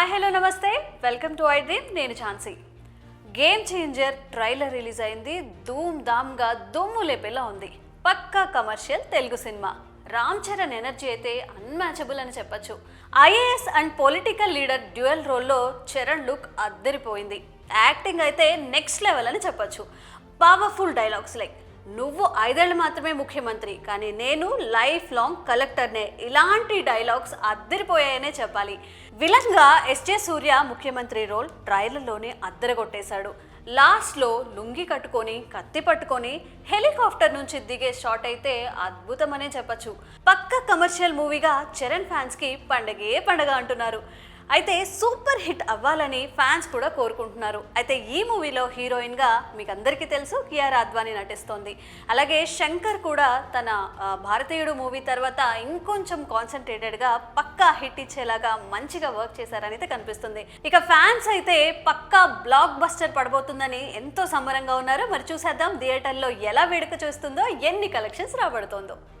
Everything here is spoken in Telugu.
Hi hello namaste. Welcome to I dream నేను Jhansi. Game changer trailer release అయింది. ధూమ్ ధామ్గా దుమ్ము లేపేలా ఉంది. పక్కా commercial Telugu cinema. Ram Charan energy అయితే అన్మ్యాచబుల్ అని చెప్పొచ్చు. IAS and political leader dual రోల్లో చరణ్ లుక్ అద్దరిపోయింది. యాక్టింగ్ అయితే నెక్స్ట్ లెవెల్ అని చెప్పొచ్చు. పవర్ఫుల్ డైలాగ్స్ లైక్ నువ్వు ఐదేళ్ళు మాత్రమే ముఖ్యమంత్రి కానీ నేను లైఫ్ లాంగ్ కలెక్టర్నే. ఇలాంటి డైలాగ్స్ అద్దరిపోయాయనే చెప్పాలి. విలన్గా ఎస్జే సూర్య ముఖ్యమంత్రి రోల్ ట్రైలర్లోనే అద్దరగొట్టేశాడు. లాస్ట్లో లుంగి కట్టుకొని కత్తి పట్టుకొని హెలికాప్టర్ నుంచి దిగే షాట్ అయితే అద్భుతమనే చెప్పొచ్చు. పక్క కమర్షియల్ మూవీగా చరణ్ ఫ్యాన్స్కి పండగే పండగ అంటున్నారు. అయితే సూపర్ హిట్ అవ్వాలని ఫ్యాన్స్ కూడా కోరుకుంటున్నారు. అయితే ఈ మూవీలో హీరోయిన్గా మీకు అందరికీ తెలుసు కియారా అద్వానీ నటిస్తోంది. అలాగే శంకర్ కూడా తన భారతీయుడు మూవీ తర్వాత ఇంకొంచెం కాన్సన్ట్రేటెడ్గా పక్కా హిట్ ఇచ్చేలాగా మంచిగా వర్క్ చేశారని అయితే కనిపిస్తుంది. ఇక ఫ్యాన్స్ అయితే పక్కా బ్లాక్ బస్టర్ పడబోతుందని ఎంతో సంబరంగా ఉన్నారు. మరి చూసేద్దాం థియేటర్లో ఎలా వేడుక చూస్తుందో ఎన్ని కలెక్షన్స్ రాబడుతోందో.